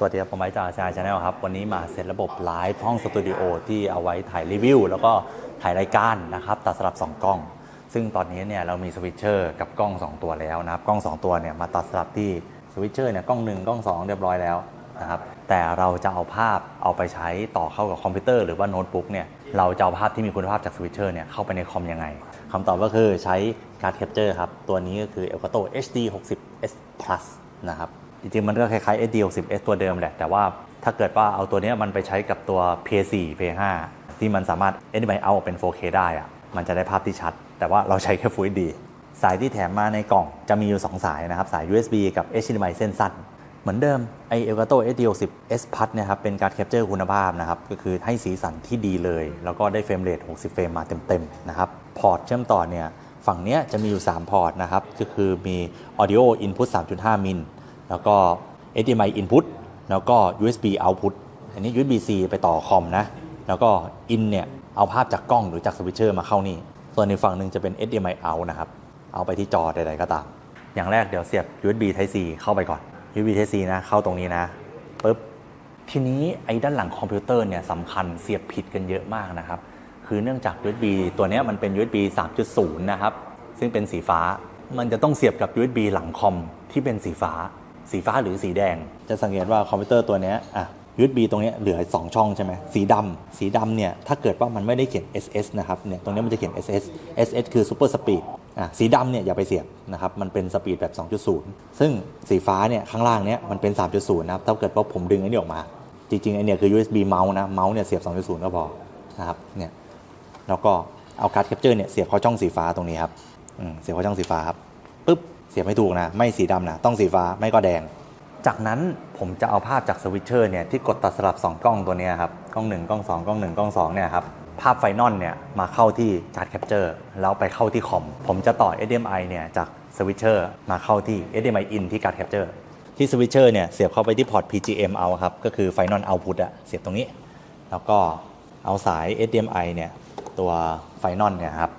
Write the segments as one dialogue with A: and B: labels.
A: สวัสดีครับผมไม้จากชาชาแนลครับ วันนี้มาเซตระบบไลฟ์ห้องสตูดิโอที่เอาไว้ถ่ายรีวิว แล้วก็ถ่ายรายการนะครับ ตัดสลับ 2 กล้อง ซึ่งตอนนี้เนี่ยเรามีสวิตเชอร์กับกล้อง 2 ตัวแล้วนะครับ กล้อง 2 ตัวเนี่ยมาตัดสลับที่สวิตเชอร์เนี่ยกล้อง 1 กล้อง 2 เรียบร้อยแล้วนะครับ แต่เราจะเอาภาพเอาไปใช้ต่อเข้ากับคอมพิวเตอร์หรือว่าโน้ตบุ๊กเนี่ย เราจะเอาภาพที่มีคุณภาพจากสวิตเชอร์เนี่ยเข้าไปในคอมยังไงคำตอบก็คือใช้การ์ดแคปเจอร์ครับ ตัวนี้ก็คือ Elgato HD 60 S Plus นะครับ จริงๆ มันก็คล้ายๆ SD60S ตัวเดิมแหละ แต่ว่าถ้าเกิดว่าเอาตัวนี้มันไปใช้กับตัว P4 P5 ที่มันสามารถ HDMI เอาเป็น 4K ได้อะมันจะได้ภาพที่ชัด แต่ว่าเราใช้แค่ Full HD สายที่แถมมาในกล่องจะมีอยู่ 2 สายนะครับ สาย USB กับ HDMI เส้นสั้น เหมือนเดิมไอ Elgato SD60S Plus เนี่ยครับเป็นการแคปเจอร์คุณภาพนะครับ ก็คือให้สีสันที่ดีเลย แล้วก็ได้เฟรมเรท60 เฟรมมาเต็มๆนะครับพอร์ตเชื่อมต่อเนี่ยฝั่งเนี้ยจะมีอยู่ 3 พอร์ตนะครับก็คือมี Audio Input 3.5 มิล แล้วก็ HDMI input แล้วก็ USB output อันนี้ USB C ไปต่อคอมนะ แล้วก็ in เนี่ย เอาภาพจากกล้องหรือจากสวิตเชอร์มาเข้านี่ ส่วนในฝั่งหนึ่งจะเป็น HDMI out นะครับ เอาไปที่จอใดๆก็ตาม อย่างแรกเดี๋ยวเสียบ USB Type C เข้าไปก่อน USB Type C นะ เข้าตรงนี้นะปึ๊บทีนี้ไอ้ด้านหลังคอมพิวเตอร์เนี่ยสำคัญเสียบผิดกันเยอะมากนะครับ คือเนื่องจาก USB ตัวนี้มันเป็น USB 3.0 นะครับ ซึ่งเป็นสีฟ้า มันจะต้องเสียบกับ USB หลังคอมที่เป็นสีฟ้า สีฟ้าหรือสีแดง จะสังเกตว่าคอมพิวเตอร์ตัวนี้ยอะ USB ตรงนี้เหลือ 2 ช่องใช่ไหมสีดำสีดำเนี่ยถ้าเกิดว่ามันไม่ได้เขียน SS นะครับเนี่ยตรงนี้มันจะเขียน SS SS คือ Super Speed อะสีดำเนี่ยอย่าไปเสียบนะครับมันเป็นสปีดแบบ 2.0 ซึ่งสีฟ้าเนี่ยข้างล่างเนี้ยมันเป็น 3.0 นะครับถ้าเกิดว่าผมดึงไอ้นี่ออกมา จริงๆไอเนี่ยคือ USB เมาส์นะเมาส์เนี่ยเสียบ 2.0 ก็พอนะครับเนี่ยแล้วก็เอาการ์ดแคปเจอร์เนี่ยเสียบเข้าช่องสีฟ้าตรงนี้ครับเสียบเข้าช่องสีฟ้าครับปุ๊บ สียบไม่ถูกนะ ไม่สีดำนะ ต้องสีฟ้าไม่ก็แดง จากนั้นผมจะเอาภาพจากสวิตเชอร์เนี่ยที่กดตัดสลับ 2 กล้องตัวนี้ครับ กล้อง 1 กล้อง 2 กล้อง 1 กล้อง2เนี่ยครับภาพไฟนอลเนี่ยมาเข้าที่การ์ดแคปเจอร์แล้วไปเข้าที่คอม ผมจะต่อ HDMI เนี่ยจากสวิตเชอร์มาเข้าที่ HDMI in ที่การ์ดแคปเจอร์ที่สวิตเชอร์เนี่ยเสียบเข้าไปที่พอร์ต PGM เอาครับก็คือ Final Output อะเสียบตรงนี้ แล้วก็เอาสาย HDMI เนี่ยตัว Final เนี่ยครับ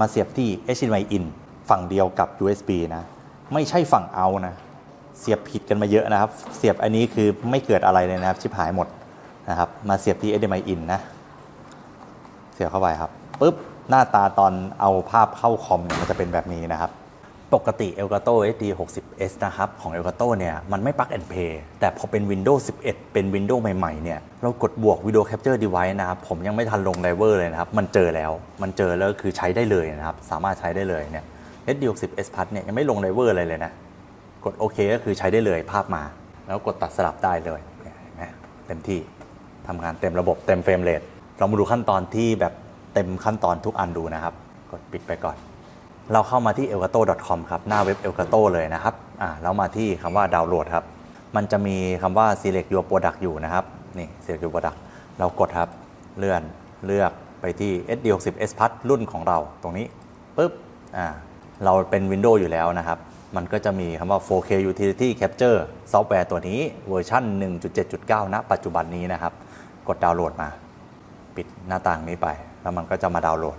A: มาเสียบที่ HDMI in ฝั่งเดียวกับ USB นะ ไม่ใช่ฝั่งเอานะ เสียบผิดกันมาเยอะนะครับ เสียบอันนี้คือไม่เกิดอะไรเลยนะครับ ชิบหายหมดนะครับ มาเสียบที่ HDMI in นะ เสียบเข้าไปครับปุ๊บหน้าตาตอนเอาภาพเข้าคอมเนี่ยมันจะเป็นแบบนี้นะครับ ปกติ Elgato HD 60S นะครับ ของ Elgato เนี่ย มันไม่ plug and play แต่พอเป็น Windows 11 เป็น Windows ใหม่ๆ เนี่ย เรากดบวก Video Capture Device นะครับ ผมยังไม่ทันลงไดเวอร์เลยนะครับ มันเจอแล้ว มันเจอแล้วคือใช้ได้เลยนะครับ สามารถใช้ได้เลยเนี่ย HD 60S Plus เนี่ยยังไม่ลงไดเวอร์อะไรเลยนะ กดโอเคก็คือใช้ได้เลยภาพมา แล้วกดตัดสลับได้เลยเนี่ยเห็นไหมเต็มที่ทำงานเต็มระบบเต็มเฟรมเรทเรามาดูขั้นตอนที่แบบเต็มขั้นตอนทุกอันดูนะครับ กดปิดไปก่อน เราเข้ามาที่ elgato.com ครับหน้าเว็บ elgato เลยนะครับอ่าแล้วมาที่คำว่าดาวน์โหลดครับ มันจะมีคำว่า select your product อยู่นะครับนี่ select your product เรากดครับเลื่อนเลือกไปที่ SD60S Plus รุ่นของเราตรงนี้ปุ๊บอ่า เราเป็น Windows อยู่แล้วนะครับ มันก็จะมีคำว่า 4K Utility Capture ซอฟต์แวร์ตัวนี้เวอร์ชัน1.7.9 ณ ปัจจุบันนี้นะครับ กดดาวน์โหลดมา ปิดหน้าต่างนี้ไป แล้วมันก็จะมาดาวน์โหลด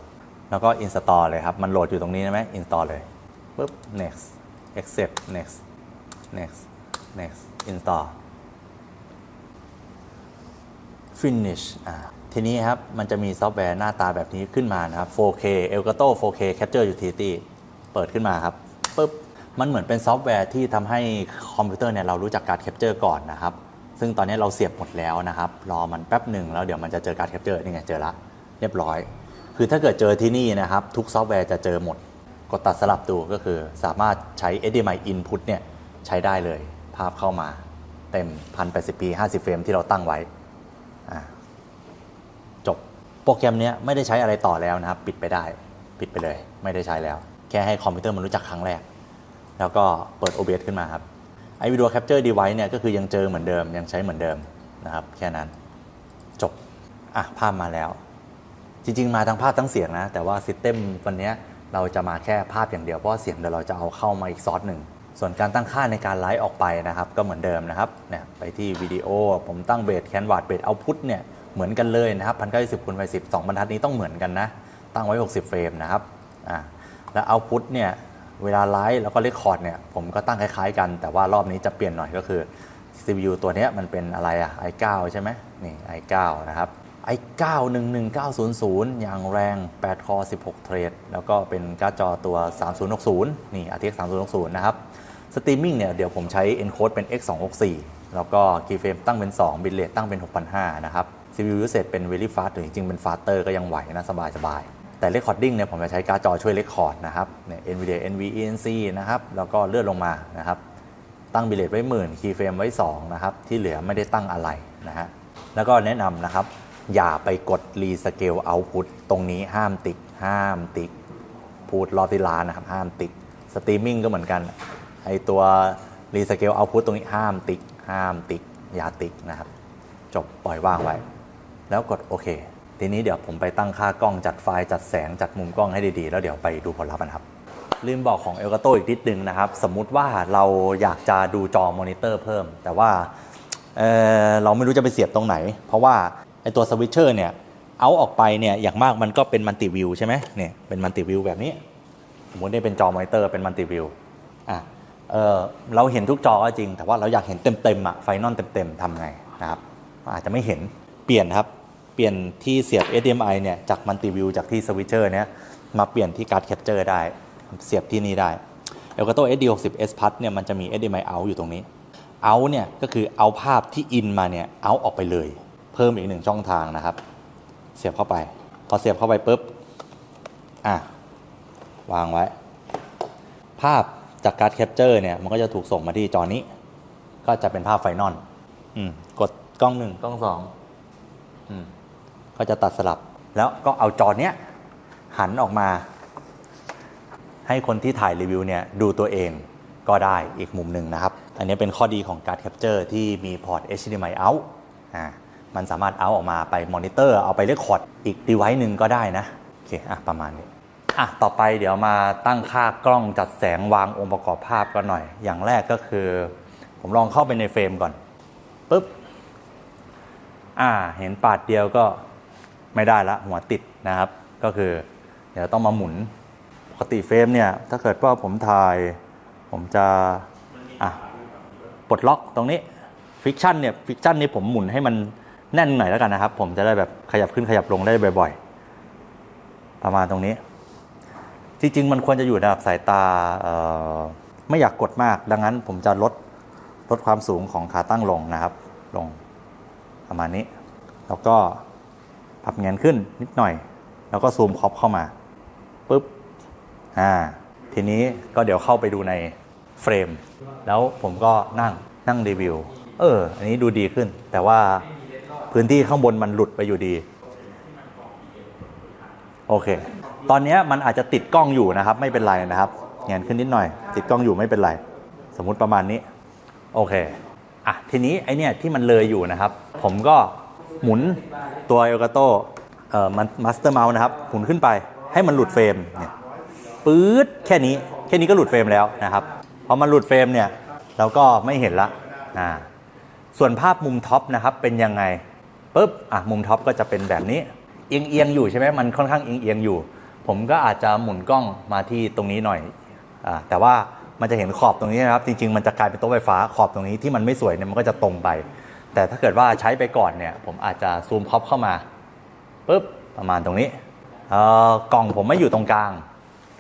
A: แล้วก็ install เลยครับ มันโหลดอยู่ตรงนี้ใช่ไหม install เลยปุ๊บ next accept next next next install finish อ่าทีนี้ครับ มันจะมีซอฟต์แวร์หน้าตาแบบนี้ขึ้นมานะครับ 4K Elgato 4K Capture Utility เปิดขึ้นมาครับปุ๊บมันเหมือนเป็นซอฟต์แวร์ที่ทำให้คอมพิวเตอร์เนี่ยเรารู้จักการแคปเจอร์ก่อนนะครับ ซึ่งตอนนี้เราเสียบหมดแล้วนะครับ รอมันแป๊บหนึ่งแล้วเดี๋ยวมันจะเจอการแคปเจอร์นี่ไงเจอละเรียบร้อย คือถ้าเกิดเจอที่นี่นะครับ ทุกซอฟต์แวร์จะเจอหมด กดตัดสลับดูก็คือสามารถใช้ HDMI input เนี่ยใช้ได้เลย ภาพเข้ามาเต็ม 1080p 50 เฟรมที่เราตั้งไว้อ่าจบโปรแกรมเนี้ยไม่ได้ใช้อะไรต่อแล้วนะครับ ปิดไปได้ ปิดไปเลย ไม่ได้ใช้แล้ว แค่ให้คอมพิวเตอร์มันรู้จักครั้งแรก แล้วก็เปิด OBS ขึ้นมาครับไอ้ Video Capture Device เนี่ยก็คือยังเจอเหมือนเดิมยังใช้เหมือนเดิมนะครับ แค่นั้นจบ อะ ภาพมาแล้ว จริง ๆ มาทั้งภาพทั้งเสียงนะ แต่ว่าซิสเต็มวันนี้เราจะมาแค่ภาพอย่างเดียว เพราะเสียงเดี๋ยวเราจะเอาเข้ามาอีกซอสหนึ่ง ส่วนการตั้งค่าในการไลฟ์ออกไปนะครับ ก็เหมือนเดิมนะครับเนี่ยไปที่วิดีโอผมตั้งเบสแคนวาดเบสเอาพุทเนี่ยเหมือนกันเลยนะครับพันเก้าสิบคูณไปสิบสองบรรทัดนี้ต้องเหมือนกันนะ ตั้งไว้ 60 เฟรมนะครับอ่า แล้วเอาพุทเนี่ยเวลาไลฟ์แล้วก็เรคคอร์ดเนี่ยผมก็ตั้งคล้ายๆกัน แต่ว่ารอบนี้จะเปลี่ยนหน่อยก็คือ CPU ตัวนี้มันเป็นอะไรอะ i9 ใช่ไหมนี่ i9 นะครับ i9 11900 อย่างแรง 8 คอ 16 เทรด แล้วก็เป็นการ์ดจอตัว 3060 นี่ RTX 3060 นะครับ สตรีมมิ่งเนี่ย เดี๋ยวผมใช้ encode เป็น x264 แล้วก็ keyframe ตั้งเป็น 2 bitrate ตั้งเป็น 6,500 นะครับ CPU usage เป็น very fast หรือจริงๆ เป็น faster ก็ยังไหวนะ สบายๆ แต่ recording เนี่ยผมจะใช้การ์ดจอช่วย record นะครับเนี่ย NVIDIA NVENC นะครับแล้วก็เลื่อนลงมานะครับตั้งบิเลตไว้หมื่นคีย์เฟรมไว้2นะครับที่เหลือไม่ได้ตั้งอะไรนะฮะแล้วก็แนะนำนะครับ อย่าไปกดรีสเกลเอาพุตตรงนี้ห้ามติดห้ามติดพูดรอติลานะครับห้ามติดสตรีมมิ่งก็เหมือนกันไอตัวรีสเกลเอาพุตตรงนี้ห้ามติดห้ามติดอย่าติดนะครับ จบปล่อยว่างไว้ แล้วกดโอเค ทีนี้เดี๋ยวผมไปตั้งค่ากล้องจัดไฟล์จัดแสงจัดมุมกล้องให้ดีๆ แล้วเดี๋ยวไปดูผลลัพธ์กันครับ ลืมบอกของ e l g a t o อีกนิดนึงนะครับ สมมุติว่าเราอยากจะดูจอมอนิเตอร์เพิ่ม แต่ว่าเเราไม่รู้จะไปเสียบตรงไหน เพราะว่าไอตัวสวิตเชอร์เนี่ยเอาออกไปเนี่ยอย่างมากมันก็เป็นมัลติวิวใช่ไหมเนี่ยเป็นมัลติวิวแบบนี้ สมมตินี่เป็นจอมอนิเตอร์เป็นมัลติวิวอะเออเราเห็นทุกจอก็จริง แต่ว่าเราอยากเห็นเต็มๆอะไฟนอลเต็มๆทำไงนะครับอาจจะไม่เห็นเปลี่ยนครับ เปลี่ยนที่เสียบ HDMI เนี่ยจากมัลติวิวจากที่สวิตเชอร์เนี่ยมาเปลี่ยนที่การ์ดแคปเจอร์ได้ เสียบที่นี่ได้ Elgato SD60S Plus เนี่ยมันจะมี HDMI out อยู่ตรงนี้ out เนี่ยก็คือเอาภาพที่อินมาเนี่ย out ออกไปเลย เพิ่มอีกหนึ่งช่องทางนะครับ เสียบเข้าไป พอเสียบเข้าไปปุ๊บอะวางไว้ ภาพจากการ์ดแคปเจอร์เนี่ยมันก็จะถูกส่งมาที่จอนี้ ก็จะเป็นภาพไฟนอลอืมกดกล้องหนึ่งกล้องสองอืม ก็จะตัดสลับ แล้วก็เอาจอเนี้ยหันออกมา ให้คนที่ถ่ายรีวิวเนี่ยดูตัวเองก็ได้อีกมุมหนึ่งนะครับ อันนี้เป็นข้อดีของการ์ดแคปเจอร์ที่มีพอร์ต HDMI out อ่ามันสามารถเอาออกมาไปมอนิเตอร์เอาไปเรคคอร์ดอีก device หนึ่งก็ได้นะโอเคอะประมาณนี้อะต่อไปเดี๋ยวมาตั้งค่ากล้องจัดแสงวางองค์ประกอบภาพกันหน่อย อย่างแรกก็คือ ผมลองเข้าไปในเฟรมก่อนปุ๊บอ่าเห็นปาดเดียวก็ ไม่ได้ละหัวติดนะครับ ก็คือเดี๋ยวต้องมาหมุนปกติเฟรมเนี่ยถ้าเกิดว่าผมถ่ายผมจะอะปลดล็อกตรงนี้ฟิกชันเนี่ยฟิกชันนี่ผมหมุนให้มันแน่นหน่อยแล้วกันนะครับ ผมจะได้แบบขยับขึ้นขยับลงได้บ่อยๆ ประมาณตรงนี้ จริงๆ มันควรจะอยู่ในระดับสายตาไม่อยากกดมาก ดังนั้นผมจะลดลดความสูงของขาตั้งลงนะครับ ลงประมาณนี้ แล้วก็ พับเงนขึ้นนิดหน่อย แล้วก็ซูมครอปเข้ามาปุ๊บอ่าทีนี้ก็เดี๋ยวเข้าไปดูในเฟรม แล้วผมก็นั่งนั่งรีวิว เออ อันนี้ดูดีขึ้น แต่ว่าพื้นที่ข้างบนมันหลุดไปอยู่ดี โอเค ตอนนี้มันอาจจะติดกล้องอยู่นะครับ ไม่เป็นไรนะครับเงนขึ้นนิดหน่อย ติดกล้องอยู่ไม่เป็นไร สมมุติประมาณนี้ โอเค อะ ทีนี้ไอเนี่ยที่มันเลยอยู่นะครับ ผมก็ หมุนตัวเอลกาโตเอ่อมันมาสเตอร์เมาส์นะครับ หมุนขึ้นไปให้มันหลุดเฟรมเนี่ยปื๊ดแค่นี้แค่นี้ก็หลุดเฟรมแล้วนะครับพอมันหลุดเฟรมเนี่ยเราก็ไม่เห็นละอ่าส่วนภาพมุมท็อปนะครับเป็นยังไงปุ๊บอะมุมท็อปก็จะเป็นแบบนี้เอียงเอียงอยู่ใช่ไหมมันค่อนข้างเอียงเอียงอยู่ ผมก็อาจจะหมุนกล้องมาที่ตรงนี้หน่อยอ่าแต่ว่ามันจะเห็นขอบตรงนี้นะครับ จริง ๆ มันจะกลายเป็นโต๊ะไฟฟ้าขอบตรงนี้ที่มันไม่สวยเนี่ยมันก็จะตรงไป แต่ถ้าเกิดว่าใช้ไปก่อนเนี่ยผมอาจจะซูมพ็อปเข้ามาปุ๊บประมาณตรงนี้เอ่อกล่องผมไม่อยู่ตรงกลาง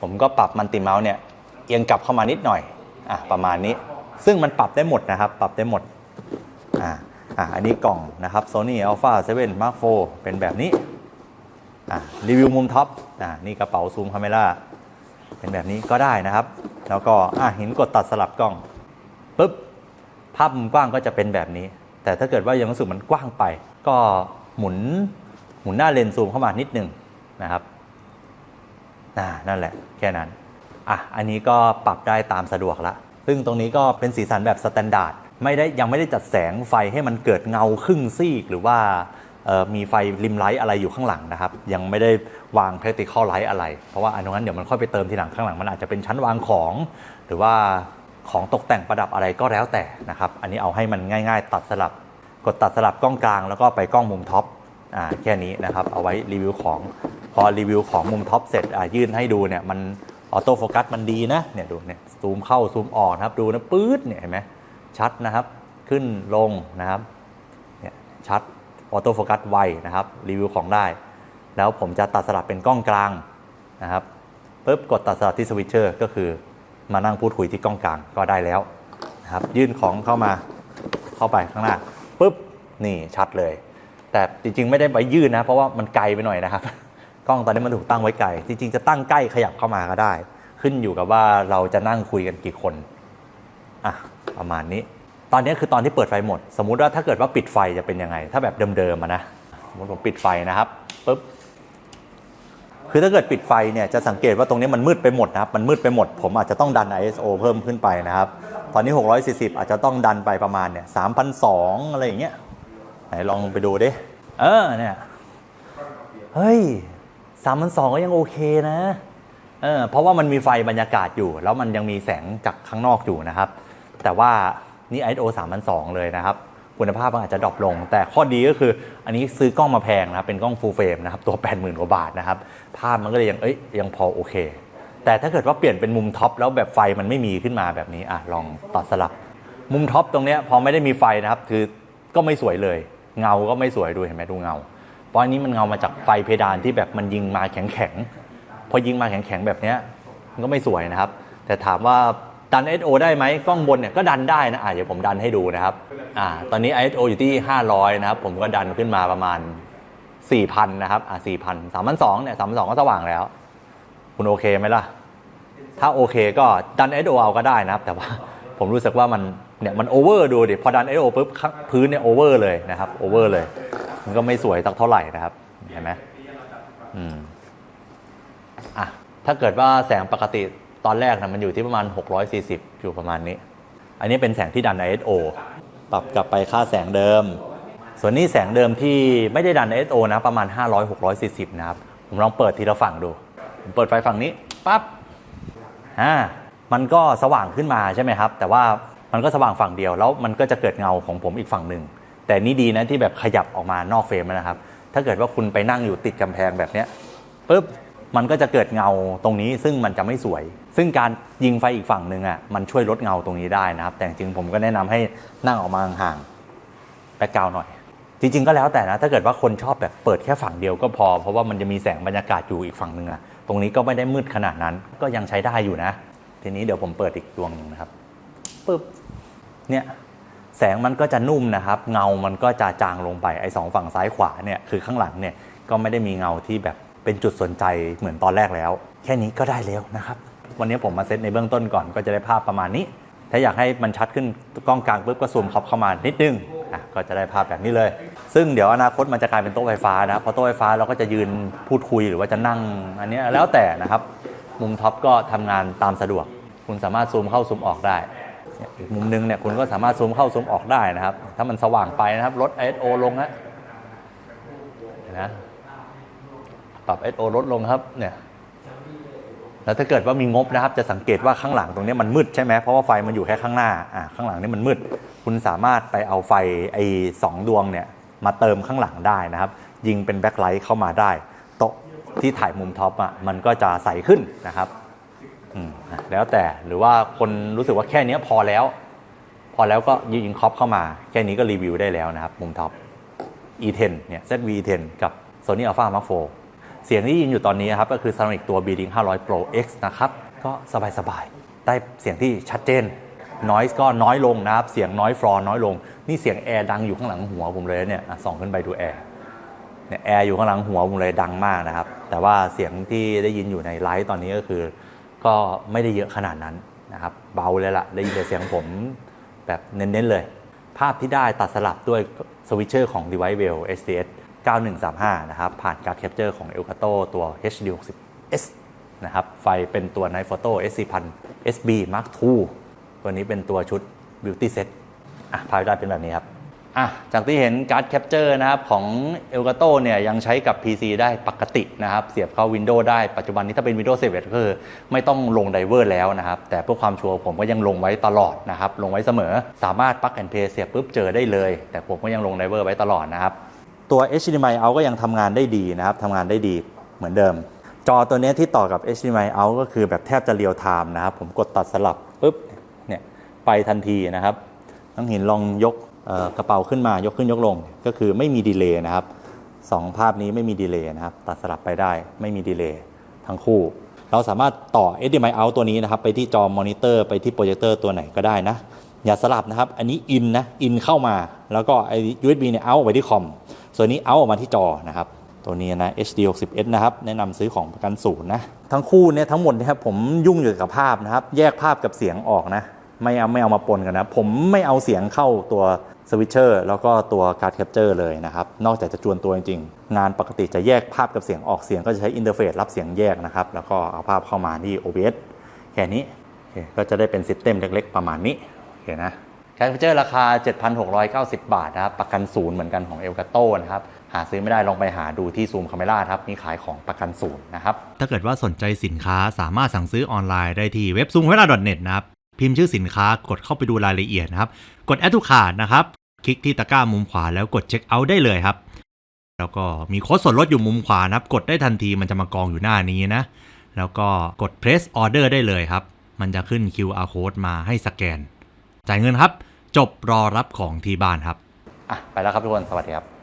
A: ผมก็ปรับมันติเมาส์เนี่ยเอียงกลับเข้ามานิดหน่อยอะประมาณนี้ ซึ่งมันปรับได้หมดนะครับ ปรับได้หมดอ่าอะอันนี้กล่องนะครับ Sony Alpha 7 Mark IV เป็นแบบนี้อะรีวิวมุมท็อปอะนี่กระเป๋าซูมคาเมล่าเป็นแบบนี้ก็ได้นะครับ แล้วก็อะเห็นกดตัดสลับกล้องปุ๊บภาพมุมกว้างก็จะเป็นแบบนี้ แต่ถ้าเกิดว่ายังรู้สึกมันกว้างไป ก็หมุนหมุนหน้าเลนส์ซูมเข้ามานิดนึงนะครับนั่นแหละแค่นั้นอะอันนี้ก็ปรับได้ตามสะดวกละซึ่งตรงนี้ก็เป็นสีสันแบบสแตนดาร์ดไม่ได้ยังไม่ได้จัดแสงไฟให้มันเกิดเงาครึ่งซีก หรือว่ามีไฟริมไลท์อะไรอยู่ข้างหลังนะครับ ยังไม่ได้วาง practical light อะไร เพราะว่าอันนั้นเดี๋ยวมันค่อยไปเติมทีหลังข้างหลังมันอาจจะเป็นชั้นวางของ หรือว่า ของตกแต่งประดับอะไรก็แล้วแต่นะครับ อันนี้เอาให้มันง่าย ๆ ตัดสลับ กดตัดสลับกล้องกลางแล้วก็ไปกล้องมุมท็อปอ่าแค่นี้นะครับ เอาไว้รีวิวของพอรีวิวของมุมท็อปเสร็จอ่ายื่นให้ดูเนี่ยมันออโต้โฟกัสมันดีนะเนี่ยดูเนี่ยซูมเข้าซูมออกนะครับดูนะปื๊ดเนี่ยเห็นไหมชัดนะครับ ขึ้นลงนะครับเนี่ยชัดออโต้โฟกัสไวนะครับรีวิวของได้ แล้วผมจะตัดสลับเป็นกล้องกลางนะครับปุ๊บกดตัดสลับที่สวิตเชอร์ก็คือ มานั่งพูดคุยที่กล้องกลางก็ได้แล้วนะครับยื่นของเข้ามาเข้าไปข้างหน้าปุ๊บนี่ชัดเลย แต่จริงๆไม่ได้ไปยื่นนะ เพราะว่ามันไกลไปหน่อยนะครับ กล้องตอนนี้มันถูกตั้งไว้ไกล จริงๆ จะตั้งใกล้ขยับเข้ามาก็ได้ ขึ้นอยู่กับว่าเราจะนั่งคุยกันกี่คนอะประมาณนี้ ตอนนี้คือตอนที่เปิดไฟหมด สมมุติว่าถ้าเกิดว่าปิดไฟจะเป็นยังไง ถ้าแบบเดิมๆนะสมมติผมปิดไฟนะครับปุ๊บ คือถ้าเกิดปิดไฟเนี่ยจะสังเกตว่าตรงนี้มันมืดไปหมดนะครับ มันมืดไปหมด ผมอาจจะต้องดัน ISO เพิ่มขึ้นไปนะครับ ตอนนี้ 640 อาจจะต้องดันไปประมาณเนี่ย3,200อะไรอย่างเงี้ย ไหนลองไปดูดิ เออเนี่ย เฮ้ยสามพันสองก็ยังโอเคนะ เออเพราะว่ามันมีไฟบรรยากาศอยู่ แล้วมันยังมีแสงจากข้างนอกอยู่นะครับ แต่ว่านี่ ISO 3002เลยนะครับ คุณภาพมันอาจจะดรอปลง แต่ข้อดีก็คืออันนี้ซื้อกล้องมาแพงนะครับ เป็นกล้อง full frame นะครับ ตัว 80,000 กว่าบาทนะครับ ภาพมันก็เลยยังเอ้ยยังพอโอเค แต่ถ้าเกิดว่าเปลี่ยนเป็นมุมท็อปแล้วแบบไฟมันไม่มีขึ้นมาแบบนี้อะลองตัดสลับ มุมท็อปตรงเนี้ยพอไม่ได้มีไฟนะครับ คือก็ไม่สวยเลย เงาก็ไม่สวยดูเห็นไหมดูเงา เพราะอันนี้มันเงามาจากไฟเพดานที่แบบมันยิงมาแข็งแข็งพอยิงมาแข็งแข็งแบบเนี้ยมันก็ไม่สวยนะครับ แต่ถามว่า ดัน ISO ได้ไหมกล้องบนเนี่ยก็ดันได้นะอะเดี๋ยวผมดันให้ดูนะครับอ่าตอนนี้ ISO อยู่ที่ 500 นะครับ ผมก็ดันขึ้นมาประมาณ 4,000 นะครับอะ4,000 3,200เนี่ย3,200 ก็สว่างแล้ว คุณโอเคไหมล่ะ ถ้าโอเคก็ดัน ISO เอาก็ได้นะครับ แต่ว่าผมรู้สึกว่ามันเนี่ยมันโอเวอร์ดูดิพอดัน ISO ปุ๊บพื้นเนี่ยโอเวอร์เลยนะครับโอเวอร์เลย มันก็ไม่สวยสักเท่าไหร่นะครับเห็นไหมอืมอะถ้าเกิดว่าแสงปกติ ตอนแรกนะมันอยู่ที่ประมาณ 640 อยู่ประมาณนี้ อันนี้เป็นแสงที่ดัน ISO ปรับกลับไปค่าแสงเดิม ส่วนนี้แสงเดิมที่ไม่ได้ดัน ISO นะประมาณ 500 640 นะครับ ผมลองเปิดทีละฝั่งดู ผมเปิดไฟฝั่งนี้ปั๊บอ่ามันก็สว่างขึ้นมาใช่ไหมครับ แต่ว่ามันก็สว่างฝั่งเดียวแล้วมันก็จะเกิดเงาของผมอีกฝั่งหนึ่งแต่นี่ดีนะที่แบบขยับออกมานอกเฟรมนะครับ ถ้าเกิดว่าคุณไปนั่งอยู่ติดกำแพงแบบเนี้ยปุ๊บ มันก็จะเกิดเงาตรงนี้ซึ่งมันจะไม่สวย ซึ่งการยิงไฟอีกฝั่งหนึ่งอะมันช่วยลดเงาตรงนี้ได้นะครับ แต่จริงผมก็แนะนำให้นั่งออกมาห่างแบ็กกราวหน่อย จริง ๆ ก็แล้วแต่นะ ถ้าเกิดว่าคนชอบแบบเปิดแค่ฝั่งเดียวก็พอ เพราะว่ามันจะมีแสงบรรยากาศอยู่อีกฝั่งหนึ่งอะตรงนี้ก็ไม่ได้มืดขนาดนั้น ก็ยังใช้ได้อยู่นะ ทีนี้เดี๋ยวผมเปิดอีกดวงหนึ่งนะครับปึ๊บเนี่ยแสงมันก็จะนุ่มนะครับ เงามันก็จะจางลงไปไอ้สองฝั่งซ้ายขวาเนี่ยคือข้างหลังเนี่ยก็ไม่ได้มีเงาที่แบบ เป็นจุดสนใจเหมือนตอนแรกแล้ว แค่นี้ก็ได้แล้วนะครับ วันนี้ผมมาเซตในเบื้องต้นก่อนก็จะได้ภาพประมาณนี้ ถ้าอยากให้มันชัดขึ้นกล้องกลางปุ๊บก็ซูมเข้าเข้ามานิดนึงอะก็จะได้ภาพแบบนี้เลย ซึ่งเดี๋ยวอนาคตมันจะกลายเป็นโต๊ะไฟฟ้านะพราะโต๊ะไฟฟ้าเราก็จะยืนพูดคุยหรือว่าจะนั่ง อันนี้แล้วแต่นะครับ มุมท็อปก็ทำงานตามสะดวก คุณสามารถซูมเข้าซูมออกได้อีกมุมนึงเนี่ยคุณก็สามารถซูมเข้าซูมออกได้นะครับ ถ้ามันสว่างไปนะครับลด ISO ลงนะนะ ปรับ SO ลดลงครับเนี่ยแล้วถ้าเกิดว่ามีงบนะครับ จะสังเกตว่าข้างหลังตรงนี้มันมืดใช่ไหมเพราะว่าไฟมันอยู่แค่ข้างหน้าอ่าข้างหลังนี่มันมืด คุณสามารถไปเอาไฟไอ้สองดวงเนี่ยมาเติมข้างหลังได้นะครับ ยิงเป็นแบ็คไลท์เข้ามาได้ โต๊ะที่ถ่ายมุมท็อปอะมันก็จะใสขึ้นนะครับอืมแล้วแต่หรือว่าคนรู้สึกว่าแค่นี้พอแล้ว พอแล้วก็ยิงคอปเข้ามา แค่นี้ก็รีวิวได้แล้วนะครับ มุมท็อป E10 เนี่ย ZV-10 กับ Sony Alpha Mark IV เสียงที่ยินอยู่ตอนนี้ครับก็คือ Sonic ตัว Beating 500 Pro X นะครับ ก็สบายๆ ได้เสียงที่ชัดเจน Noise ก็น้อยลงนะครับ เสียงน้อยฟลอน้อยลง นี่เสียงแอร์ดังอยู่ข้างหลังหัวผมเลยเนี่ยส่องขึ้นไปดูแอร์เนี่ยแอร์อยู่ข้างหลังหัวผมเลยดังมากนะครับ แต่ว่าเสียงที่ได้ยินอยู่ในไลฟ์ตอนนี้ก็คือ ก็ไม่ได้เยอะขนาดนั้นนะครับ เบาเลยล่ะ ได้ยินแต่เสียงผมแบบเน้นๆเลย ภาพที่ได้ตัดสลับด้วยสวิตเชอร์ของ Device Well SDS 9135 นะครับ ผ่านการแคปเจอร์ของ Elgato ตัว HD60S นะครับ ไฟเป็นตัว Night Photo SC1000 SB Mark II ตัวนี้เป็นตัวชุด Beauty Set อะภาพได้เป็นแบบนี้ครับ อะ จากที่เห็นการ์ดแคปเจอร์นะครับของ Elgato เนี่ยยังใช้กับ PC ได้ปกตินะครับ เสียบเข้า Windows ได้ ปัจจุบันนี้ถ้าเป็น Windows 11ก็คือไม่ต้องลงไดเวอร์แล้วนะครับ แต่เพื่อความชัวร์ผมก็ยังลงไว้ตลอดนะครับ ลงไว้เสมอ สามารถ Plug and Play เสียบปุ๊บเจอได้เลย แต่ผมก็ยังลงไดเวอร์ไว้ตลอดนะครับ ตัว HDMI out ก็ยังทำงานได้ดีนะครับทำงานได้ดีเหมือนเดิม จอตัวนี้ที่ต่อกับ HDMI out ก็คือแบบแทบจะเรียลไทม์นะครับ ผมกดตัดสลับปุ๊บเนี่ยไปทันทีนะครับน้องหินลองยกกระเป๋าขึ้นมายกขึ้นยกลง ก็คือไม่มีดีเลย์นะครับสองภาพนี้ไม่มีดีเลย์นะครับ ตัดสลับไปได้ไม่มีดีเลย์ทั้งคู่ เราสามารถต่อ HDMI out ตัวนี้นะครับ ไปที่จอมอนิเตอร์ไปที่โปรเจคเตอร์ตัวไหนก็ได้นะ อย่าสลับนะครับ อันนี้อินนะอินเข้ามา แล้วก็ไอ้ USB เนี่ยเอาไปที่คอม ส่วนนี้เอาออกมาที่จอนะครับ ตัวนี้นะ HD 60S นะครับ แนะนำซื้อของประกันศูนย์นะ ทั้งคู่เนี่ยทั้งหมดนะครับผมยุ่งอยู่กับภาพนะครับ แยกภาพกับเสียงออกนะ ไม่เอาไม่เอามาปนกันนะ ผมไม่เอาเสียงเข้าตัวสวิตเชอร์แล้วก็ตัวการ์ดแคปเจอร์เลยนะครับ นอกจากจะจวนตัวจริงๆ งานปกติจะแยกภาพกับเสียงออกเสียงก็จะใช้อินเทอร์เฟซรับเสียงแยกนะครับ แล้วก็เอาภาพเข้ามาที่ OBS แค่นี้ก็จะได้เป็นซิสเต็มเล็กๆ ประมาณนี้โอเคนะ แคปเจอร์ราคา 7,690 บาทนะครับ ประกันศูนย์เหมือนกันของเอลกาโต้นะครับ หาซื้อไม่ได้ลองไปหาดูที่ซูมคาเมล่าครับ มีขายของประกันศูนย์นะครับ
B: ถ้าเกิดว่าสนใจสินค้าสามารถสั่งซื้อออนไลน์ได้ที่เว็บซูมคาเวลา .net นะครับ พิมพ์ชื่อสินค้ากดเข้าไปดูรายละเอียดนะครับ กด add to cart นะครับ คลิกที่ตะกร้ามุมขวาแล้วกดเช็คเอาท์ได้เลยครับ แล้วก็มีโค้ดส่วนลดอยู่มุมขวานะครับ กดได้ทันทีมันจะมากองอยู่หน้านี้นะ แล้วก็กด press order ได้เลยครับ มันจะขึ้น QR code มาให้สแกน จ่ายเงินครับ จบรอรับของที่บ้านครับ
A: อะ ไปแล้วครับทุกคน สวัสดีครับ